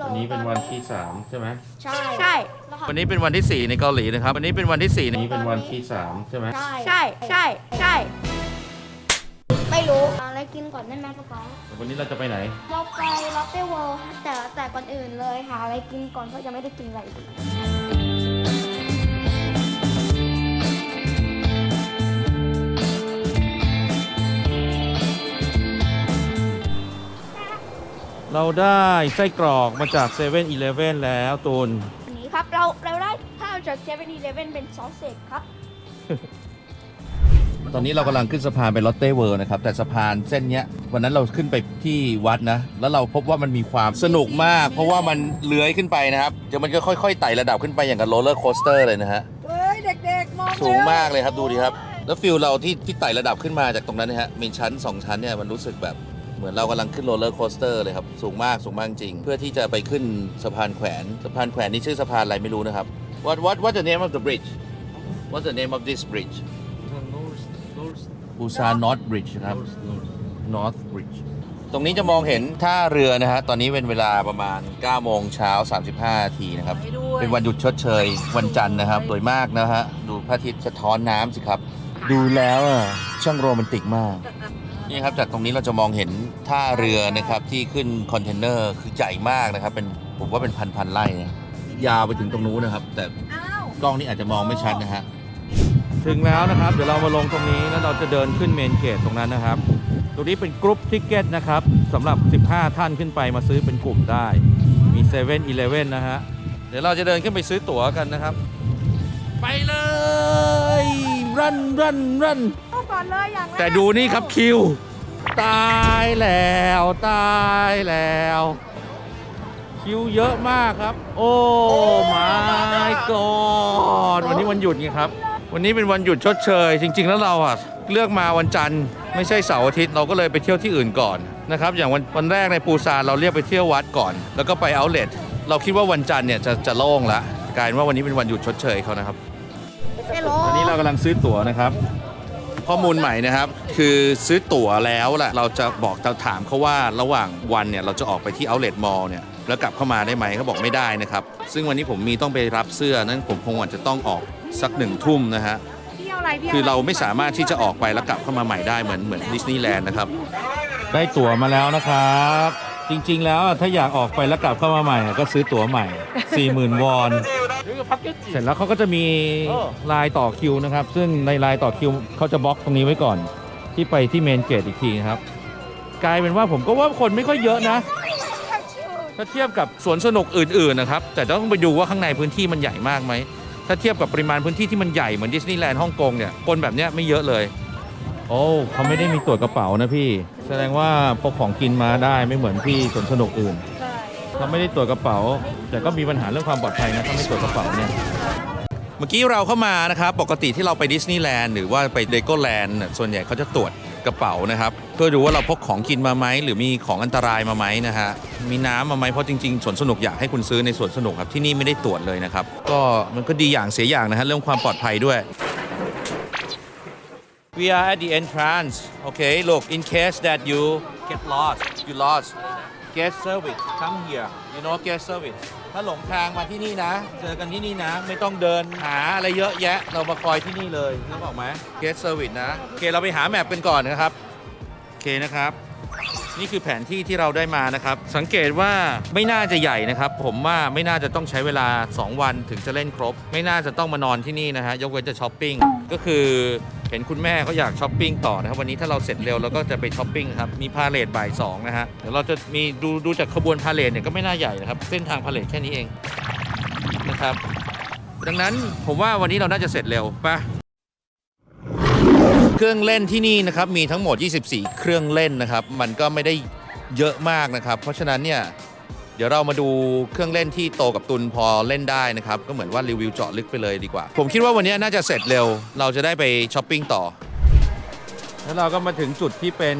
โหลวันนี้เป็นวันที่สามใช่ไหมใช่ใช่วันนี้เป็นวันที่สี่ในเกาหลีนะครับ วันนี้เป็นวันที่สี่วันนี้เป็นวันที่สามใช่ไหมใช่ใช่ใช่ใช่ไม่รู้หาอะไรกินก่อนได้ไหมป๊าป๊าวันนี้เราจะไปไหน เราไปลอตเต้เวิลด์แต่แต่ก่อนอื่นเลยหาอะไรกินก่อนเพราะยังไม่ได้กินอะไร เลยเราได้ไส้กรอกมาจากเซเว่นอีเลฟเว่นแล้วตูน อันนี้ครับ เราเราได้ข้าวจากเซเว่นอีเลฟเว่นเป็นซอสเสกครับ ตอนนี้เรากำลังขึ้นสะพานไปลอตเต้เวิร์นะครับ แต่สะพานเส้นเนี้ยวันนั้นเราขึ้นไปที่วัดนะ แล้วเราพบว่ามันมีความสนุกมาก เพราะว่ามันเลื้อยขึ้นไปนะครับเดี๋ยวมันก็ค่อยๆไต่ระดับขึ้นไปอย่างกับโรลเลอร์โคสเตอร์เลยนะฮะ เฮ้ย เด็กๆ มองสูงมากเลยครับดูดิครับ แล้วฟิลเราที่ที่ไต่ระดับขึ้นมาจากตรงนั้นนะฮะมีชั้น 2 ชั้นเนี่ยมันรู้สึกแบบ เหมือนเรากำลังขึ้นโรลเลอร์โคสเตอร์เลยครับ สูงมากสูงมากจริง เพื่อที่จะไปขึ้นสะพานแขวนสะพานแขวนนี่ชื่อสะพานอะไรไม่รู้นะครับ What what what the name of the bridge What's the name of this bridge Busan North Bridge ครับ North Bridge ตรงนี้จะมองเห็นท่าเรือนะฮะ ตอนนี้เป็นเวลาประมาณ 9 โมงเช้า 35นาทีนะครับเป็นวันหยุดชดเชย วันจันทร์นะครับสวยมากนะฮะ ดูพระอาทิตย์สะท้อนน้ำสิครับ ดูแล้วอะช่างโรแมนติกมาก นี่ครับจากตรงนี้เราจะมองเห็นท่าเรือนะครับที่ขึ้นคอนเทนเนอร์คือใหญ่มากนะครับ เป็นผมว่าเป็นพันพันๆไร่นะยาวไปถึงตรงนู้นนะครับ แต่กล้องนี้อาจจะมองไม่ชัดนะฮะถึงแล้วนะครับ เดี๋ยวเรามาลงตรงนี้แล้วเราจะเดินขึ้นเมนเกตตรงนั้นนะครับ ตรงนี้เป็นกรุ๊ปทิเก็ตนะครับสำหรับ 15 ท่านขึ้นไปมาซื้อเป็นกลุ่มได้ มี7 e เ e ่ e อนะฮะเดี๋ยวเราจะเดินขึ้นไปซื้อตั๋วกันนะครับ ไปเลย รันรันรันเอา ก่อนเลยอย่างแรกแต่ดูนี่ครับคิว ตายแล้วตายแล้ว คิวเยอะมากครับ โอ้ my god วันนี้วันหยุดไงครับ วันนี้เป็นวันหยุดชดเชย จริง ๆ แล้วเราอะเลือกมาวันจันทร์ไม่ใช่เสาร์อาทิตย์เราก็เลยไปเที่ยวที่อื่นก่อนนะครับอย่างวันวันแรกในปูซานเราเรียกไปเที่ยววัดก่อน แล้วก็ไปเอาท์เลทเราคิดว่าวันจันทร์เนี่ยจะจะโล่งละกลายเป็นว่าวันนี้เป็นวันหยุดชดเชยเขานะครับไม่รู้ตอนนี้เรากำลังซื้อตั๋วนะครับ ข้อมูลใหม่นะครับ คือซื้อตั๋วแล้วแหละเราจะบอกเราถามเขาว่าระหว่างวันเนี่ย เราจะออกไปที่ outlet mall เนี่ย แล้วกลับเข้ามาได้ไหมเขาบอกไม่ได้นะครับ ซึ่งวันนี้ผมมีต้องไปรับเสื้อนั้นผมคงอาจจะต้องออกสักหนึ่งทุ่มนะฮะ เที่ยวอะไรเที่ยวคือเราไม่สามารถที่จะออกไปแล้วกลับเข้ามาใหม่ได้เหมือนเหมือนดิสนีย์แลนด์นะครับ ได้ตั๋วมาแล้วนะครับ จริงๆแล้วถ้าอยากออกไปแล้วกลับเข้ามาใหม่ก็ซื้อตั๋วใหม่ 40,000 วอน เสร็จแล้วเขาก็จะมีลายต่อคิวนะครับ ซึ่งในลายต่อคิวเขาจะบล็อกตรงนี้ไว้ก่อน ที่ไปที่เมนเกตอีกทีนะครับ กลายเป็นว่าผมก็ว่าคนไม่ค่อยเยอะนะ ถ้าเทียบกับสวนสนุกอื่นๆนะครับ แต่ต้องไปดูว่าข้างในพื้นที่มันใหญ่มากไหม ถ้าเทียบกับปริมาณพื้นที่ที่มันใหญ่เหมือนดิสนีย์แลนด์ฮ่องกงเนี่ย คนแบบเนี้ยไม่เยอะเลย โอ้เขาไม่ได้มีตรวจกระเป๋านะพี่ แสดงว่าพกของกินมาได้ไม่เหมือนที่สวนสนุกอื่นใช่ เขาไม่ได้ตรวจกระเป๋า แต่ก็มีปัญหาเรื่องความปลอดภัยนะถ้าไม่ตรวจกระเป๋าเนี่ยเมื่อกี้เราเข้ามานะครับปกติที่เราไปดิสนีย์แลนด์หรือว่าไปเลโก้แลนด์ส่วนใหญ่เขาจะตรวจกระเป๋านะครับเพื่อดูว่าเราพกของกินมาไหมหรือมีของอันตรายมาไหมนะฮะมีน้ำมาไหมเพราะจริงๆสวนสนุกอยากให้คุณซื้อในสวนสนุกครับที่นี่ไม่ได้ตรวจเลยนะครับ ก็มันก็ดีอย่างเสียอย่างนะฮะเรื่องความปลอดภัยด้วย We are at the entrance. Okay, look, in case that you get lost, you lost, guest service come here. You know guest service. ถ้าหลงทางมาที่นี่นะ เจอกันที่นี่นะ ไม่ต้องเดินหาอะไรเยอะแยะ เรามาคอยที่นี่เลยนึกออกไหม guest service นะ โอเค เราไปหาแมปกันก่อนนะครับ โอเคนะครับ นี่คือแผนที่ที่เราได้มานะครับ สังเกตว่าไม่น่าจะใหญ่นะครับ ผมว่าไม่น่าจะต้องใช้เวลา 2 วันถึงจะเล่นครบ ไม่น่าจะต้องมานอนที่นี่นะฮะ ยกเว้นจะช้อปปิ้ง ก็คือ เห็นคุณแม่เขาอยากช้อปปิ้งต่อนะครับวันนี้ถ้าเราเสร็จเร็วเราก็จะไปช้อปปิ้งครับมีพาเลทบ่ายสองนะฮะเดี๋ยวเราจะมีดูดูจากขบวนพาเลทเนี่ยก็ไม่น่าใหญ่นะครับเส้นทางพาเลทแค่นี้เองนะครับ ดังนั้นผมว่าวันนี้เราน่าจะเสร็จเร็วไปะเครื่องเล่นที่นี่นะครับมีทั้งหมด 24 เครื่องเล่นนะครับ มันก็ไม่ได้เยอะมากนะครับ เพราะฉะนั้นเนี่ย ดี๋ยวเรามาดูเครื่องเล่นที่โตกับตุนพอเล่นได้นะครับ ก็เหมือนว่ารีวิวเจาะลึกไปเลยดีกว่า ผมคิดว่าวันนี้น่าจะเสร็จเร็ว เราจะได้ไปช้อปปิ้งต่อ แล้วเราก็มาถึงจุดที่เป็น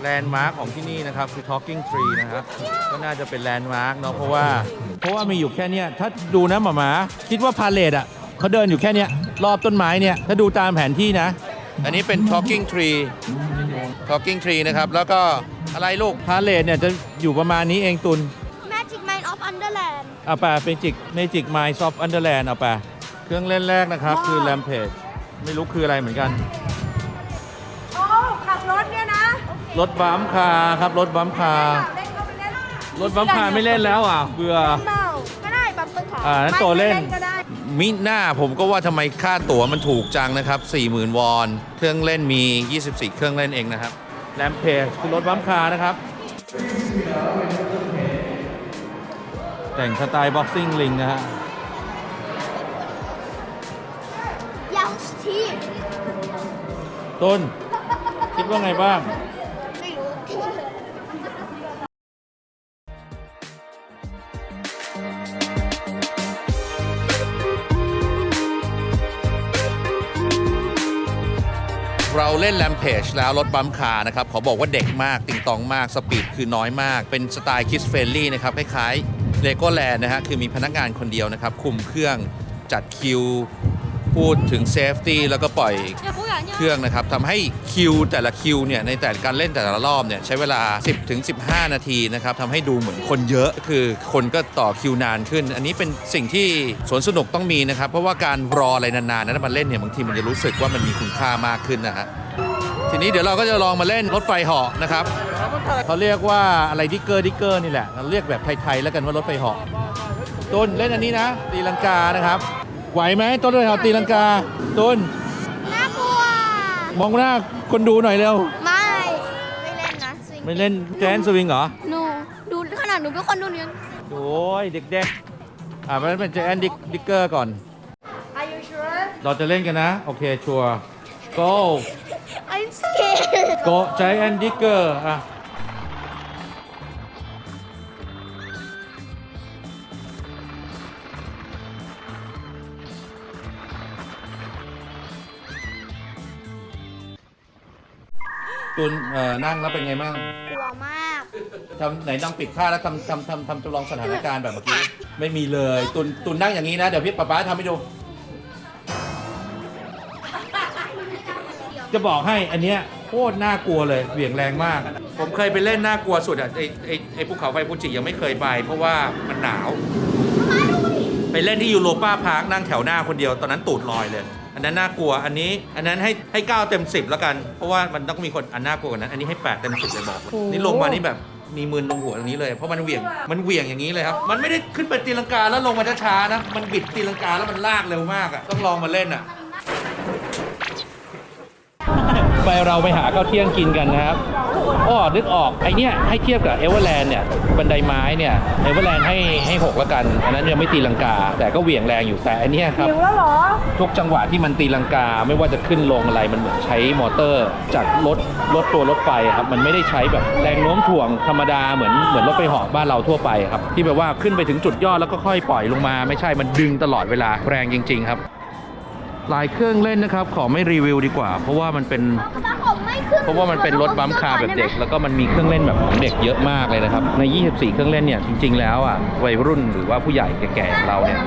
แลนด์มาร์คของที่นี่นะครับ คือ Talking Tree นะครับก็น่าจะเป็นแลนด์มาร์คเนาะเพราะว่าเพราะว่ามีอยู่แค่เนี้ยถ้าดูนะหมาหมาคิดว่าพาเลทอะเขาเดินอยู่แค่เนี้ยรอบต้นไม้เนี่ยถ้าดูตามแผนที่นะ อันนี้เป็น Talking Tree Talking Tree นะครับ แล้วก็อะไรลูก พาเลทเนี่ยจะอยู่ประมาณนี้เองตุน Magic Man เอาไปเมจิกเมจิกไมซ์ซอฟอันเดอร์แลนด์เอาไปเครื่องเล่นแรกนะครับ คือแ a มเพจไม่รู้คืออะไรเหมือนกัน โอ้ขับรถเนี่ยนะรถบัมคาร์ครับ รถบัมคาร์เล่นก็ไปเล่นรถบัมคาร์ไม่เล่นแล้วอะเบื่อ เมาก็ได้บัมเปอร์ขาอ่านั้นตัวเล่นก็ได้ มิหน้าผมก็ว่าทำไมค่าตั๋วมันถูกจังนะครับ 40,000 วอน เครื่องเล่นมี 24 เครื่องเล่นเองนะครับแ a มเพจคือรถบัมคาร์นะครับ แต่งสไตล์บ็อกซิ่งลิงนะฮะ ยังทีมต้น คิดว่าไงบ้าง เราเล่นแลมเพจแล้วรถบัมคาร์นะครับขอบอกว่าเด็กมาก ติงตองมาก สปีดคือน้อยมาก เป็นสไตล์คิสเฟรนลี่นะครับคล้ายๆเลโก้แลนด์นะฮะคือมีพนักงานคนเดียวนะครับ คุมเครื่องจัดคิว พูดถึงเซฟตี้แล้วก็ปล่อย เครื่องนะครับทำให้คิวแต่ละคิวเนี่ยในแต่ละการเล่นแต่ละรอบเนี่ยใช้เวลา 10ถึง15 นาทีนะครับทำให้ดูเหมือนคนเยอะคือคนก็ต่อคิวนานขึ้น อันนี้เป็นสิ่งที่สวนสนุกต้องมีนะครับ เพราะว่าการรออะไรนานๆนั้นมาเล่นเนี่ยบางทีมันจะรู้สึกว่ามันมีคุณค่ามากขึ้นนะฮะทีนี้เดี๋ยวเราก็จะลองมาเล่นรถไฟเหาะนะครับเขาเรียกว่าอะไรดิกเกอร์ดิกเกอร์นี่แหละเราเรียกแบบไทยๆแล้วกันว่ารถไฟเหาะต้นเล่นอันนี้นะตีลังกานะครับ ไหวไหมต้นเลยเหาะตีลังกาต้น มองหน้าคนดูหน่อยเร็ว ไม่ ไม่เล่นนะสวิงไม่เล่นแจนสวิงเหรอ หนูดูขนาดหนูเป็นคนดูเนี้ย โอ้ยเด็กๆ อ่ามันเป็นแจนดิกดิกเกอร์ก่อน Are you sure เราจะเล่นกันนะ โอเคชัวร์ go I'm scared go ใจแอนดิกเกอร์อะ ตุนเอ่อนั่งแล้วเป็นไงบ้างกลัวมาก ทำไหนนั่งปิดผ้าแล้วทำทำทำทำจำลองสถานการณ์แบบเมื่อกี้ไม่มีเลยตุนตุนนั่งอย่างนี้นะ เดี๋ยวพี่ป๊าป๊าทำให้ดู จะบอกให้อันเนี้ยโคตรน่ากลัวเลยเหวี่ยงแรงมาก ผมเคยไปเล่นน่ากลัวสุดอะไอไอไอภูเขาไฟฟูจิยังไม่เคยไป เพราะว่ามันหนาว ไปเล่นที่ยูโรป้าพาร์คนั่งแถวหน้าคนเดียวตอนนั้นตูดลอยเลย อันนั้นน่ากลัวอันนี้ อันนั้นให้ให้เก้าเต็มสิบแล้วกัน เพราะว่ามันต้องมีคนอันน่ากลัวกว่านั้น อันนี้ให้แปดเต็มสิบเลยบอกเลยนี่ลงมานี่แบบมีมือลงหัวตรงนี้เลยเพราะมันเหวี่ยงมันเหวี่ยงอย่างนี้เลยครับมันไม่ได้ขึ้นไปตีลังกาแล้วลงมาช้าๆนะมันบิดตีลังกาแล้วมันลากเร็วมากอะต้องลองมาเล่นอะ ไปเราไปหาข้าวเที่ยงกินกันนะครับอ้อนึกออกไอเนี้ยให้เทียบกับเอเวอร์แลนด์เนี่ยบันไดไม้เนี่ยเอเวอร์แลนด์ให้ให้หกแล้วกัน อันนั้นยังไม่ตีลังกา แต่ก็เหวี่ยงแรงอยู่แต่อันเนี้ยครับ หิวแล้วเหรอ ทุกจังหวะที่มันตีลังกาไม่ว่าจะขึ้นลงอะไรมันเหมือนใช้มอเตอร์ จากรถรถตัวรถไฟครับมันไม่ได้ใช้แบบแรงโน้มถ่วงธรรมดาเหมือนเหมือนรถไฟเหาะบ้านเราทั่วไปครับที่แบบว่าขึ้นไปถึงจุดยอดแล้วก็ค่อยปล่อยลงมา ไม่ใช่มันดึงตลอดเวลาแรงจริง ๆ ครับ หลายเครื่องเล่นนะครับ ขอไม่รีวิวดีกว่า เพราะว่ามันเป็นผมไม่ขึ้นเพราะว่ามันเป็นรถบัมป์คาร์แบบเด็ก แล้วก็มันมีเครื่องเล่นแบบของเด็กเยอะมากเลยนะครับ ใน 24 เครื่องเล่นเนี่ยจริง ๆ แล้วอะวัยรุ่นหรือว่าผู้ใหญ่แก่ๆอย่างเราเนี่ย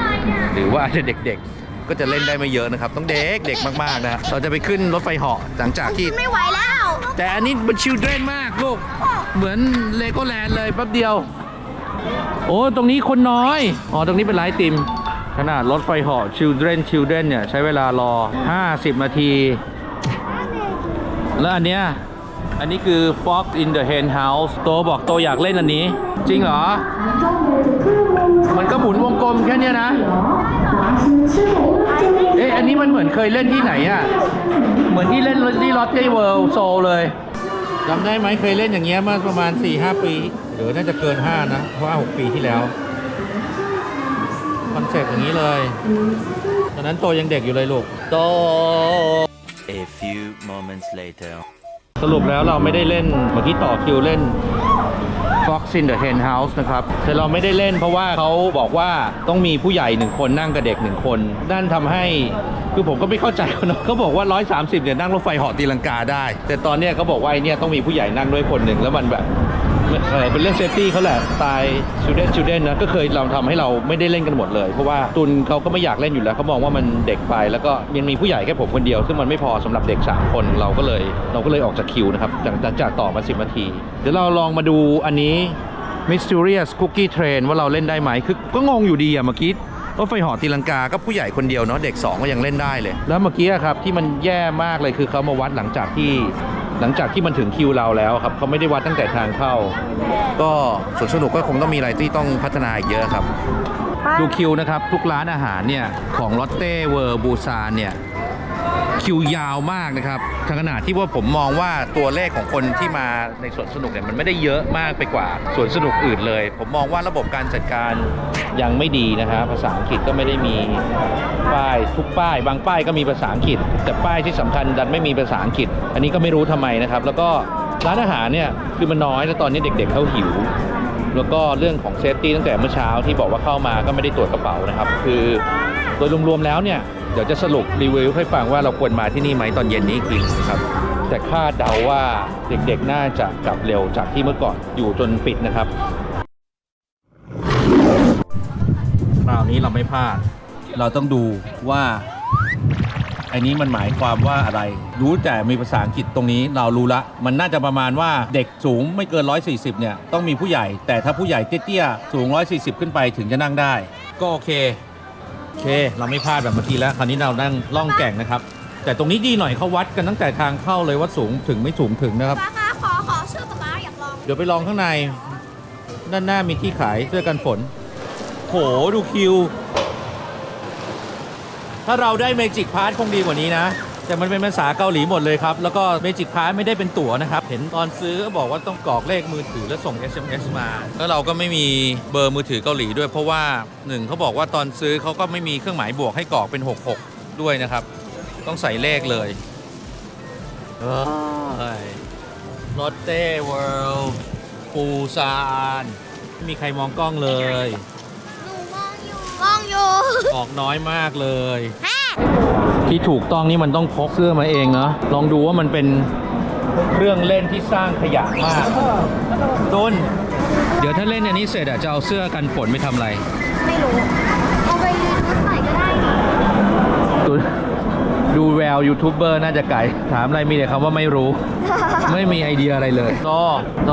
หรือว่าอาจจะเด็ก ๆ ก็จะเล่นได้ไม่เยอะนะครับ ต้องเด็กเด็กมากๆนะฮะเราจะไปขึ้นรถไฟเหาะหลังจากที่ ไม่ไหวแล้ว แต่อันนี้มันชิลเดรนมากลูกเหมือนเลโก้แลนด์เลยแป๊บเดียว โอ้ตรงนี้คนน้อยอ๋อตรงนี้เป็นไลฟ์ติม ขนาดรถไฟเหาะ Children Children เนี่ย ใช้เวลารอ 50 นาที แล้วอันเนี้ย อันนี้คือ Fox in the Hen House โตบอกโตอยากเล่นอันนี้ จริงเหรอ มันก็หมุนวงกลมแค่เนี้ยนะ เอ๊ะ อันนี้มันเหมือนเคยเล่นที่ไหนอะเหมือนที่เล่นที่ลอตเต้เวิลด์โซเลยจำได้ไหมเคยเล่นอย่างเงี้ยเมื่อประมาณ4-5 ปี หรือน่าจะเกิน 5 นะ เพราะว่า6ปีที่แล้ว คอนเซ็ปต์อย่างนี้เลย ตอนนั้นโตยังเด็กอยู่เลยลูก โต A few moments later. สรุปแล้วเราไม่ได้เล่นเมื่อกี้ต่อคิวเล่น Fox in the Hen House นะครับ แต่เราไม่ได้เล่นเพราะว่าเขาบอกว่าต้องมีผู้ใหญ่หนึ่งคนนั่งกับเด็กหนึ่งคน นั่นทำให้คือผมก็ไม่เข้าใจเขาเนอะเขาบอกว่า 130เนี่ยนั่งรถไฟเหาะตีลังกาได้ แต่ตอนเนี้ยเขาบอกว่าไอเนี่ยต้องมีผู้ใหญ่นั่งด้วยคนหนึ่งแล้วมันแบบ เออเป็นเรื่องเซฟตี้เขาแหละสไตล์ชูเดนชูเดนนะก็เคยเราทำให้เราไม่ได้เล่นกันหมดเลย เพราะว่าตุนเขาก็ไม่อยากเล่นอยู่แล้วเขามองว่ามันเด็กไป แล้วก็ยังมีผู้ใหญ่แค่ผมคนเดียว ซึ่งมันไม่พอสำหรับเด็ก 3 คนเราก็เลยเราก็เลยออกจากคิวนะครับจากจากจากต่อมา 10นาที เดี๋ยวเราลองมาดูอันนี้ Mysterious Cookie Train ว่าเราเล่นได้ไหมคือก็งงอยู่ดีอะเมื่อกี้รถไฟหอตีลังกาก็ผู้ใหญ่คนเดียวเนาะเด็ก 2 ก็ยังเล่นได้เลย แล้วเมื่อกี้ครับที่มันแย่มากเลยคือเขามาวัดหลังจากที่ หลังจากที่มันถึงคิวเราแล้วครับเขาไม่ได้วัดตั้งแต่ทางเข้า ก็สวนสนุกก็คงต้องมีอะไรที่ต้องพัฒนาอีกเยอะครับ ดูคิวนะครับ ทุกร้านอาหารเนี่ย ของลอตเต้เวอร์บูซานเนี่ย คิวยาวมากนะครับทางขนาดที่ว่าผมมองว่าตัวเลขของคนที่มาในสวนสนุกเนี่ยมันไม่ได้เยอะมากไปกว่าสวนสนุกอื่นเลย ผมมองว่าระบบการจัดการยังไม่ดีนะฮะภาษาอังกฤษก็ไม่ได้มีป้ายทุกป้าย บางป้ายก็มีภาษาอังกฤษ แต่ป้ายที่สำคัญดันไม่มีภาษาอังกฤษ อันนี้ก็ไม่รู้ทำไมนะครับ แล้วก็ร้านอาหารเนี่ยคือมันน้อยแล้วตอนนี้เด็กๆเขาหิวแล้วก็เรื่องของเซฟตี้ตั้งแต่เมื่อเช้าที่บอกว่าเข้ามาก็ไม่ได้ตรวจกระเป๋านะครับ คือโดยรวมๆแล้วเนี่ย เดี๋ยวจะสรุปรีวิวให้ฟังว่าเราควรมาที่นี่ไหมตอนเย็นนี้อีกทีนะครับ แต่คาดเดาว่าเด็กๆน่าจะกลับเร็วจากที่เมื่อก่อนอยู่จนปิดนะครับคราวนี้เราไม่พลาด เราต้องดูว่าอันนี้มันหมายความว่าอะไร รู้แต่มีภาษาอังกฤษตรงนี้เรารู้ละ มันน่าจะประมาณว่าเด็กสูงไม่เกิน 140 เนี่ย ต้องมีผู้ใหญ่ แต่ถ้าผู้ใหญ่เตี้ยๆ สูง 140 ขึ้นไปถึงจะนั่งได้ ก็โอเค อเค เราไม่พลาดแบบเมื่อกี้แล้ว คราวนี้เรานั่งล่องแก่งนะครับ แต่ตรงนี้ดีหน่อยเขาวัดกันตั้งแต่ทางเข้าเลยว่าสูงถึงไม่สูงถึงนะครับ ป้าคะขอขอเสื้อป๊าป๊าอยากลองเดี๋ยวไปลองข้างใน ด้านหน้ามีที่ขายเสื้อกันฝน โห ดูคิว ถ้าเราได้เมจิกพาร์คงดีกว่านี้นะ แต่มันเป็นภาษาเกาหลีหมดเลยครับ แล้วก็เมจิกพาร์ไม่ได้เป็นตั๋วนะครับ เห็นตอนซื้อก็บอกว่าต้องกรอกเลขมือถือแล้วส่ง SMS มา แล้วเราก็ไม่มีเบอร์มือถือเกาหลีด้วย เพราะว่าหนึ่งเขาบอกว่าตอนซื้อเขาก็ไม่มีเครื่องหมายบวกให้กรอกเป็น 66 ด้วยนะครับ ต้องใส่เลขเลยเอ้ยลอตเต้เวิลด์ปูซานไม่มีใครมองกล้องเลย หนูมองอยู่ มองอยู่ ออกน้อยมากเลย ที่ถูกต้องนี่มันต้องพกเสื้อมาเองเนาะลองดูว่ามันเป็นเครื่องเล่นที่สร้างขยะมากตุนเดี๋ยวถ้าเล่นอันนี้เสร็จอะจะเอาเสื้อกันฝนไปทำอะไร ไม่รู้ เอาไปยืนรถใหม่ก็ได้นี่ตุน ดูแววยูทูบเบอร์น่าจะไก่ถามอะไรมีแต่คำว่าไม่รู้ ไม่มีไอเดียอะไรเลยโตโต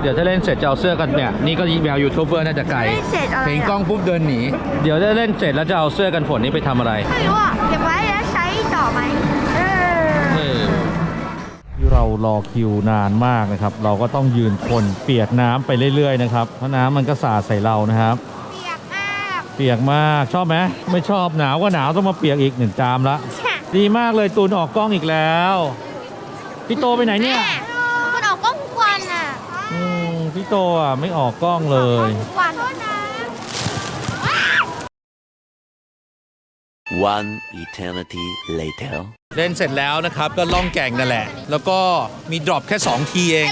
เดี๋ยวถ้าเล่นเสร็จจะเอาเสื้อกันเนี่ยนี่ก็แววยูทูบเบอร์น่าจะไกลไม่เสร็จอะไรเห็นกล้อะองปุ๊บเดินหนีเดี๋ยวถ้าเล่นเสร็จแล้วจะเอาเสื้อกันฝนนี้ไปทำอะไรไม่รู้อะเก็บไว้แล้วใช้ต่อไหมเออเรารอคิวนานมากนะครับ เราก็ต้องยืนทนเปียกน้ำไปเรื่อยๆนะครับเพราะน้ำมันก็สาดใส่เรานะครับเปียกมากเปียกมากชอบไหมไม่ชอบหนาวก็หนาวต้องมาเปียกอีกหนึ่งจามละ ดีมากเลยตูนออกกล้องอีกแล้ว พี่โตไปไหนเนี่ย มันออกกล้องทุกวันอะอืมพี่โตอะไม่ออกกล้องเลยทุกวันนะ One eternity later. เล่นเสร็จแล้วนะครับ ก็ล่องแก่งนั่นแหละ แล้วก็มีดรอปแค่ 2 ทีเอง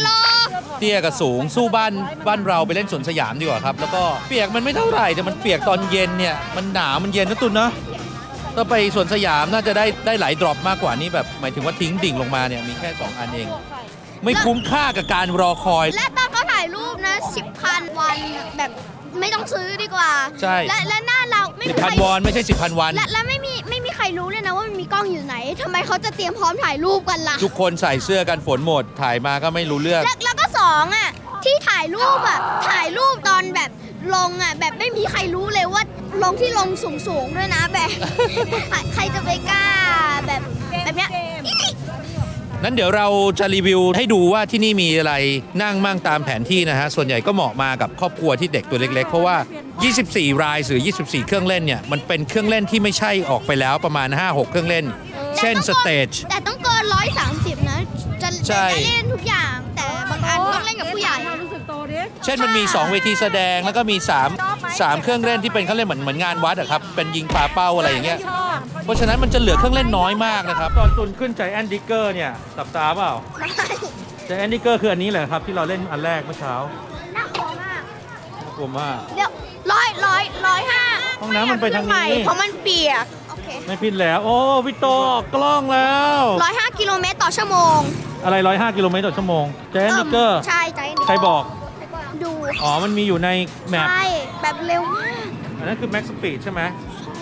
เตี้ยกับสูงสู้บ้านบ้านเราไปเล่นสวนสยามดีกว่าครับ แล้วก็เปียกมันไม่เท่าไหร่แต่มันเปียกตอนเย็นเนี่ย มันหนาวมันเย็นนะตุนนะ ถ้าไปสวนสยามน่าจะได้ได้หลายดรอปมากกว่านี้แบบหมายถึงว่าทิ้งดิ่งลงมาเนี่ยมีแค่ 2 อันเอง ไม่คุ้มค่ากับการรอคอย และตอนเขาถ่ายรูปนะสิบพันวันแบบไม่ต้องซื้อดีกว่า ใช่ และและหน้าเราไม่สิมีบใคพัรนวอนไม่ใช่สิบพันวัน และและไม่มีไม่มีใครรู้เลยนะว่ามันมีกล้องอยู่ไหนทำไมเขาจะเตรียมพร้อมถ่ายรูปกันล่ะ ทุกคนใส่เสื้อกันฝนหมดถ่ายมาก็ไม่รู้เรื่อง แล้วแล้วก็สองอะที่ถ่ายรูปอะถ่ายรูปตอนแบบลงอะแบบไม่มีใครรู้เลยว่า ลงที่ลงสูงสูงๆด้วยนะแบบ ใครจะไปกล้าแบบแบบเนี้ยนั้นเดี๋ยวเราจะรีวิวให้ดูว่าที่นี่มีอะไรนั่งมั่งตามแผนที่นะฮะ ส่วนใหญ่ก็เหมาะมากับครอบครัวที่เด็กตัวเล็กๆ เพราะว่า 24 รายหรือ 24 เครื่องเล่นเนี่ย มันเป็นเครื่องเล่นที่ไม่ใช่ออกไปแล้วประมาณ 5-6 เครื่องเล่น เช่นสเตจ แต่ต้องเกินร้อยสามสิบนะ จะใช่ จะเล่นทุกอย่าง แต่บางอันต้องเล่นกับผู้ใหญ่ เช่นมันมี 2 เวทีแสดงแล้วก็มี3 3เครื่องเล่นที่เป็นเขาเล่นเหมือนเหมือนงานวัดอะครับเป็นยิงปลาเป้าอะไรอย่างเงี้ยเพราะฉะนั้นมันจะเหลือเครื่องเล่นน้อยมากนะครับ ตอนตุนขึ้นใจแอนดิเกอร์เนี่ยสับตาเปล่าใจแอนดิเกอร์คืออันนี้แหละครับที่เราเล่นอันแรกเมื่อเช้าน่ากลัวมากน่ากลัวมากเดี๋ยวร้อยร้อยร้อยห้าห้องน้ำมันไปทางนี้เพราะมันเปียกโอเคไม่ผิดแล้ว โอ้พี่โตออกกล้องแล้วร้อยห้ากิโลเมตรต่อชั่วโมง อะไรร้อยห้ากิโลเมตรต่อชั่วโมงใจแอนดิเกอร์ใช่ใจใครบอกดู อ๋อ มันมีอยู่ในแมปใช่แบบเร็วมากอันนั้นคือแม็กสปีดใช่ไหมใช่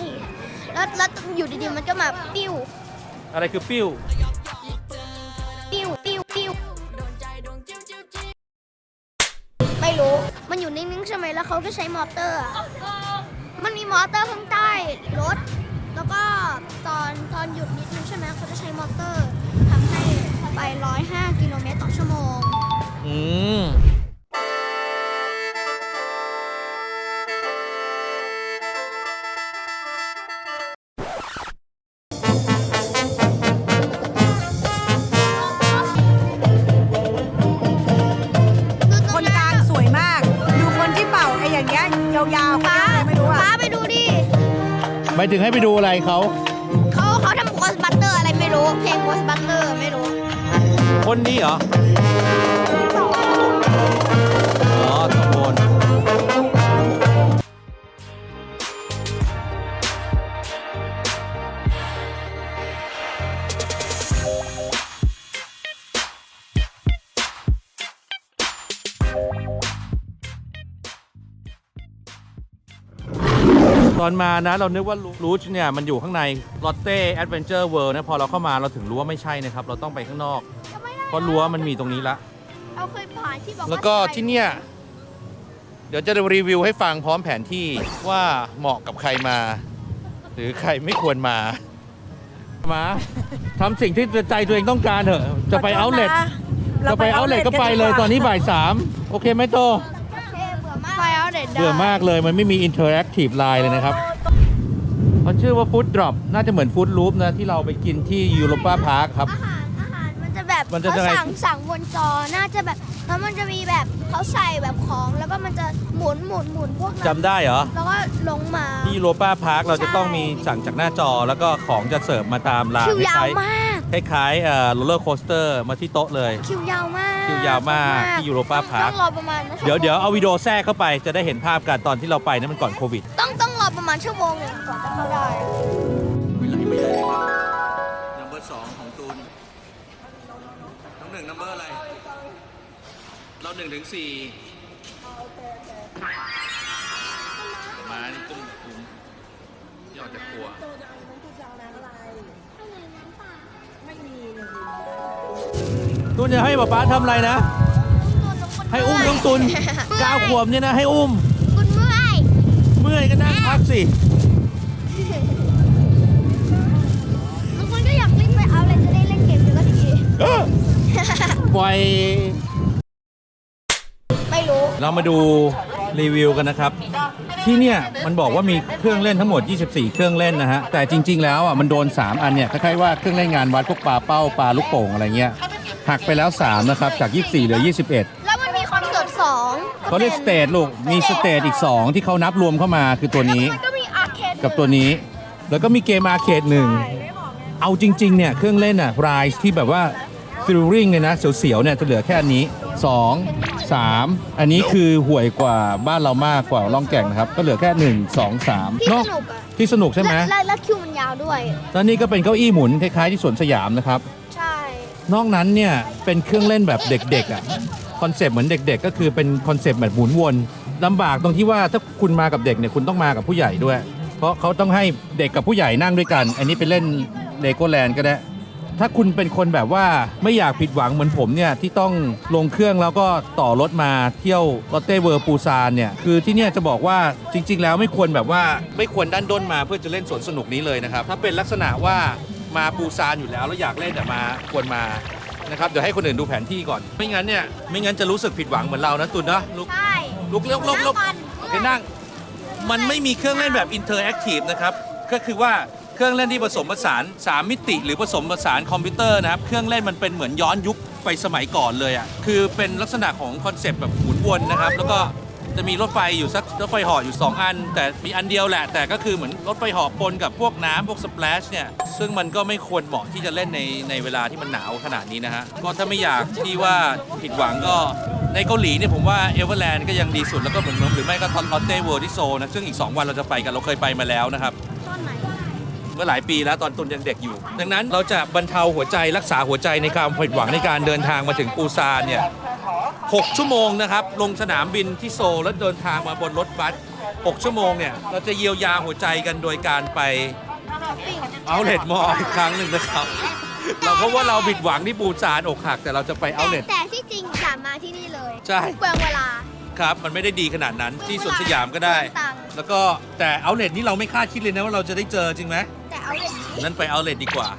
แล้วแล้วอยู่ดีๆมันก็มาปิ้ว อะไรคือปิ้ว ปิ้วปิ้วปิ้วไม่รู้ มันอยู่นิ่งๆใช่ไหมแล้วเขาก็ใช้มอเตอร์อะมันมีมอเตอร์ข้างใต้รถ แล้วก็ตอนตอนหยุดนิดนึงใช่ไหมเขาจะใช้มอเตอร์ทำให้ไป105กิโไม่ถึงให้ไปดูอะไรเขาเขาเขาทำโกสบัตเตอร์อะไรไม่รู้ เพลงโกสบัตเตอร์ไม่รู้ คนนี้เหรออ๋ ตอนมานะเรานึกว่ารูชเนี่ยมันอยู่ข้างในลอตเต้แอดเวนเจอร์เวิลด์นะพอเราเข้ามาเราถึงรู้ว่าไม่ใช่นะครับ เราต้องไปข้างนอกเพราะรั้วมันมีตรงนี้ละ เราเคยผ่านที่บอกาแล้วก็ที่เนี่ย เดี๋ยวจะรีวิวให้ฟังพร้อมแผนที่ว่าเหมาะกับใครมา หรือใครไม่ควรมา มาทำสิ่งที่ใจตัวเองต้องการเถอะ จะไปเอาเลทจะไปเอาเลทก็ไปเลยตอนนี้บ่ายสามโอเคไหมโตเท่เบื่อมาก ไฟเอาเด็ดเบื่อมากเลยมันไม่มีอินเทอร์แอคทีฟไลน์เลยนะครับเขาชื่อว่าฟู้ดดรอปน่าจะเหมือนฟู้ดลูปนะที่เราไปกินที่ยูโรปาพาร์คครับ อาหารอาหารมันจะแบบมันจะเขายังไงสั่งสั่งบนจอน่าจะแบบแล้วมันจะมีแบบเขาใส่แบบของแล้วก็มันจะหมุนหมุนหมุนพวกนั้นจำได้เหรอ แล้วก็ลงมาที่ยูโรปาพาร์คเราจะต้องมีสั่งจากหน้าจอแล้วก็ของจะเสิร์ฟมาตามรางคิวยาวคล้ายมากๆ คล้ายๆเอ่อโรลเลอร์โคสเตอร์มาที่โต๊ะเลย คิวยาวมากคิวยาวมากที่ Europa ต้อง Park ต้องรอประมาณนะเดี๋ยวเดี๋ยวเอาวิดีโอแทรกเข้าไปจะได้เห็นภาพกันตอนที่เราไปนั่นมันก่อนโควิด ต้องต้องรอประมาณชั่วโมงหนึงก่อนจะเข้าได้ไปเลยไปเลยนัมเบอร์สองของตูน น้องหนึ่งนัมเบอร์อะไร เราหนึ่งถึงสี่มานี่ตุ้มคุ้มที่ออกจากครัว ตูนจะให้ป๊าป๊าทำอะไรนะ ให้อุ้มน้องตุนเก้าขวบเนี่ยนะ ให้อุ้ม คุณเมื่อยเมื่อยก็นั่งพักสิ บางคนก็อยากเล่นไปเอาอะไรจะได้เล่นเกมเยอะก็ดี ปล่อย ไม่รู้ เรามาดูรีวิวกันนะครับ ที่เนี่ยมันบอกว่ามีเครื่องเล่นทั้งหมด 24 เครื่องเล่นนะฮะ แต่จริง ๆ แล้วอะมันโดน 3 อันเนี่ยคล้ายๆว่าเครื่องเล่นงานวัดพวกปลาเป้าปลาลูกโป่งอะไรเงี้ย หักไปแล้ว 3 นะครับ จาก 24 เหลือ 21 แล้วมันมีคอนเสิร์ตสองเขาเรียกสเตจลูก มีสเตจอีก 2 ที่เขานับรวมเข้ามาคือตัวนี้ มันก็มีอาร์เคดกับตัวนี้ แล้วก็มีเกมอาร์เคดหนึ่ง เอาจริง ๆ เนี่ย เครื่องเล่นอะรายที่แบบว่าฟิลลิ่งเลยนะ เสียวๆ เนี่ย จะเหลือแค่อันนี้ 2 3 อันนี้คือห่วยกว่าบ้านเรามากกว่าล่องแก่งนะครับ ก็เหลือแค่ 1 2 3 ที่เนสอะนุกอะที่สนุกใช่ไหมและและและคิวมันยาวด้วย แล้วนี่ก็เป็นเก้าอี้หมุนคล้ายๆที่สวนสยามนะครับ ใช่ นอกนั้นเนี่ยเป็นเครื่องเล่นแบบเด็กๆอะคอนเซปต์เหมือนเด็ก ๆ ก็คือเป็นคอนเซปต์แบบหมุนวนลำบากตรงที่ว่าถ้าคุณมากับเด็กเนี่ยคุณต้องมากับผู้ใหญ่ด้วย เพราะเขาต้องให้เด็กกับผู้ใหญ่นั่งด้วยกัน อันนี้ไปเล่นเลโก้แลนด์ก็ได้ถ้าคุณเป็นคนแบบว่าไม่อยากผิดหวังเหมือนผมเนี่ยที่ต้องลงเครื่องแล้วก็ต่อรถมาเที่ยวลอตเต้เวิร์ปูซานเนี่ยคือที่เนี่ยจะบอกว่าจริง ๆ แล้วไม่ควรแบบว่าไม่ควรด้านด้นมาเพื่อจะเล่นสวนสนุกนี้เลยนะครับถ้าเป็นลักษณะว่า มาปูซานอยู่แล้วแล้วอยากเล่นแต่มาควรมานะครับเดี๋ยวให้คนอื่นดูแผนที่ก่อน ไม่งั้นเนี่ยไม่งั้นจะรู้สึกผิดหวังเหมือนเรานะตุนนะลุกใช่ลุกลุกลุกลุกนั่งก่อนโอเคนั่งมันไม่มีเครื่องเล่นแบบอินเทอร์แอคทีฟนะครับก็คือว่าเครื่องเล่นที่ผสมผสาน 3 มิติ หรือผสมผสานคอมพิวเตอร์นะครับ เครื่องเล่นมันเป็นเหมือนย้อนยุคไปสมัยก่อนเลยอะ คือเป็นลักษณะของคอนเซปต์แบบหมุนวนนะครับ แล้วก็ จะมีรถไฟอยู่สักรถไฟเหาะอยู่ 2 อัน แต่มีอันเดียวแหละ แต่ก็คือเหมือนรถไฟเหาะปนกับพวกน้ำพวกสเปลชเนี่ย ซึ่งมันก็ไม่ควรเหมาะที่จะเล่นในในเวลาที่มันหนาวขนาดนี้นะฮะ ก็ถ้าไม่อยากที่ว่าผิดหวังก็ในเกาหลีเนี่ยผมว่าเอเวอร์แลนด์ก็ยังดีสุดแล้วก็เหมือนหรือไม่ก็ทอนลอตเต้เวิร์ที่โซนะซึ่งอีก 2 วันเราจะไปกันเราเคยไปมาแล้วนะครับเมื่อหลายปีแล้วตอนตุนยังเด็กอยู่ ดังนั้นเราจะบรรเทาหัวใจรักษาหัวใจในความผิดหวังในการเดินทางมาถึงปูซานเนี่ย 6 ชั่วโมงนะครับ ลงสนามบินที่โซลแล้วเดินทางมาบนรถบัส 6 ชั่วโมงเนี่ย เราจะเยียวยาหัวใจกันโดยการไปเอาเล t มอลอีกครั้งหนึ่งนะครับ เราเพราะว่าเราผิดหวังที่ปูซานอกหักแต่เราจะไปเอาเลแต่ทแต่ที่จริงอย่ามาที่นี่เลยใช่เปลืองเวลาครับ มันไม่ได้ดีขนาดนั้นที่สวนสยามก็ได้ตังค์แล้วก็แต่เอาเลทนี่เราไม่คาดคิดเลยนะว่าเราจะได้เจอจริงไหมแต่เอาเลยนี้นั้นไปเอาเลทดีกว่า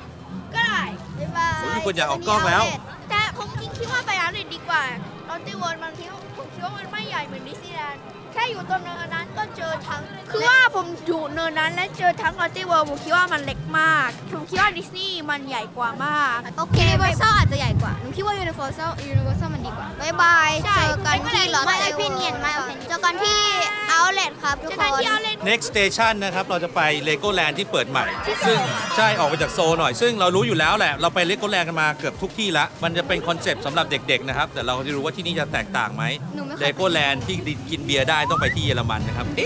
ก็ได้บ๊ายบายโอ้ยมีคนอยากออกกล้องแล้ว แต่ผมจริงคิดว่าไปเอาเลยดีกว่าล อนตี้เวิร์ดบางทีผมคิดว่ามันไม่ใหญ่เหมือนดิสนีย์แลนด์แค่อยู่ตรงเนินนั้น เจอทั้งคือว่าผมอยู่เนินนั้นและเจอทั้งลอตเต้เวิร์ดผมคิดว่ามันเล็กมาก ผมคิดว่าดิสนีย์มันใหญ่กว่ามากโอเค Universal อาจจะใหญ่กว่าหนูคิดว่า Universal Universal มันดีกว่าบ๊ายบายใช่เจอกันที่ลอตไม่เต้ opinion ไม่ opinion เจอกันที่เอาเลทครับทุกเจอคกันนที่เอาเลท next station นะครับ เราจะไปเลโก้แลนด์ที่เปิดใหม่ ซึ่งใช่ออกไปจากโซลหน่อย ซึ่งเรารู้อยู่แล้วแหละ เราไปเลโก้แลนด์กันมาเกือบทุกที่ละ มันจะเป็นคอนเซปต์สำหรับเด็กๆนะครับ แต่เราจะรู้ว่าที่นี่จะแตกต่างไหมหนูไม่เคยเลโก้แลนด์ที่กินเบียร์ได้ต้องไปที่เยอรมันนะครับเอ๊ะ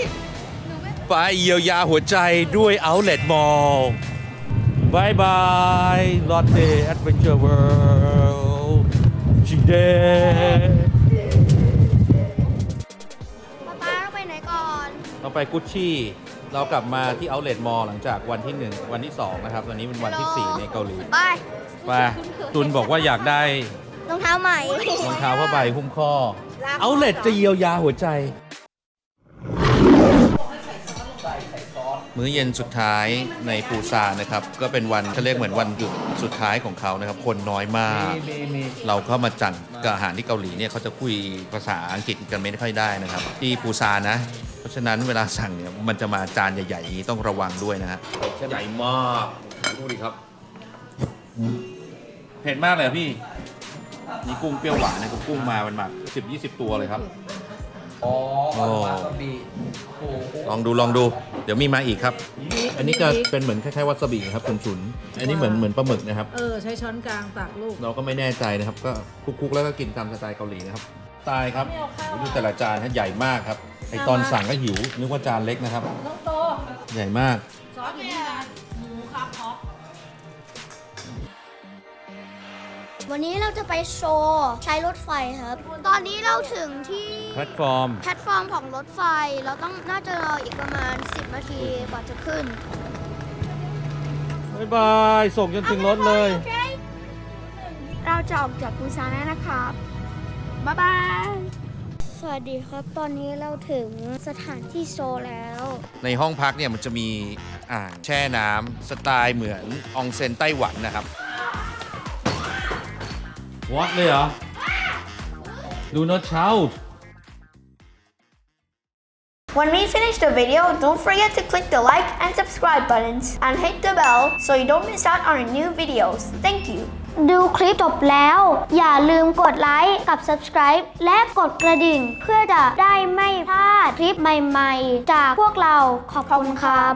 ไปเยียวยาหัวใจด้วย Outlet Mall บายบาย Lotte Adventure World จีเดป๊าป๊าเราไปไหนก่อนเราไปกุชชี่เรากลับมาที่ Outlet Mall หลังจากวันที่ 1 วันที่ 2 นะครับ ตอนนี้เป็นวันที่ 4 ในเกาหลีไปไปตุนบอกว่าอยากได้รองเท้าใหม่รองเท้าผ้าใบหุ้มข้อ Outlet จะเยียวยาหัวใจ มื้อเย็นสุดท้ายในปูซานนะครับ ก็เป็นวันเขาเรียกเหมือนวันหยุดสุดท้ายของเขานะครับ คนน้อยมาก เราเข้ามาจังกับอาหารที่เกาหลีเนี่ยเขาจะคุยภาษาอังกฤษกันไม่ค่อยได้นะครับ ที่ปูซานนะ เพราะฉะนั้นเวลาสั่งเนี่ยมันจะมาจานใหญ่ๆอย่างนี้ต้องระวังด้วยนะฮะใหญ่มากดูดิครับเผ็ดมากเลยอะพี่นี่กุ้งเปรี้ยวหวานนะกุ้งมามันมาสิบยี่สิบตัวเลยครับ อ๋อโอ้วาซาบิโอ้โหลองดูลองดู เดี๋ยวมีมาอีกครับ อันนี้จะเป็นเหมือนคล้ายๆวาซาบิครับฉุนๆอันนี้เหมือนเหมือนปลาหมึกนะครับ เออ ใช้ช้อนกลางตักลูก เราก็ไม่แน่ใจนะครับ ก็คุกๆแล้วก็กินตามสไตล์เกาหลีนะครับสไตล์ครับดูแต่ละจานฮะใหญ่มากครับไอตอนสั่งก็หิวนึกว่าจานเล็กนะครับ น้องโต ใหญ่มาก ซอสอยู่นี่นะ วันนี้เราจะไปโชว์ใช้รถไฟครับ ตอนนี้เราถึงที่แพลตฟอร์ม แพลตฟอร์มของรถไฟ เราต้องน่าจะรออีกประมาณ 10 นาทีกว่าจะขึ้นบ๊ายบาย ส่งจนถึงรถเลย เราจะออกจากปูซานแล้วนะครับ บ๊ายบาย สวัสดีครับ ตอนนี้เราถึงสถานที่โชว์แล้ว ในห้องพักเนี่ยมันจะมีอ่างแช่น้ำสไตล์เหมือนอองเซ็นไต้หวันนะครับ วัดเลยเหรอ Do not shout When we finish the video, don't forget to click the like and subscribe buttons and hit the bell so you don't miss out on our new videos. Thank you. ดูคลิปจบแล้ว อย่าลืมกดไลค์กับ subscribe และกดกระดิ่ง เพื่อจะได้ไม่พลาดคลิปใหม่ ๆ จากพวกเราขอบคุณครับ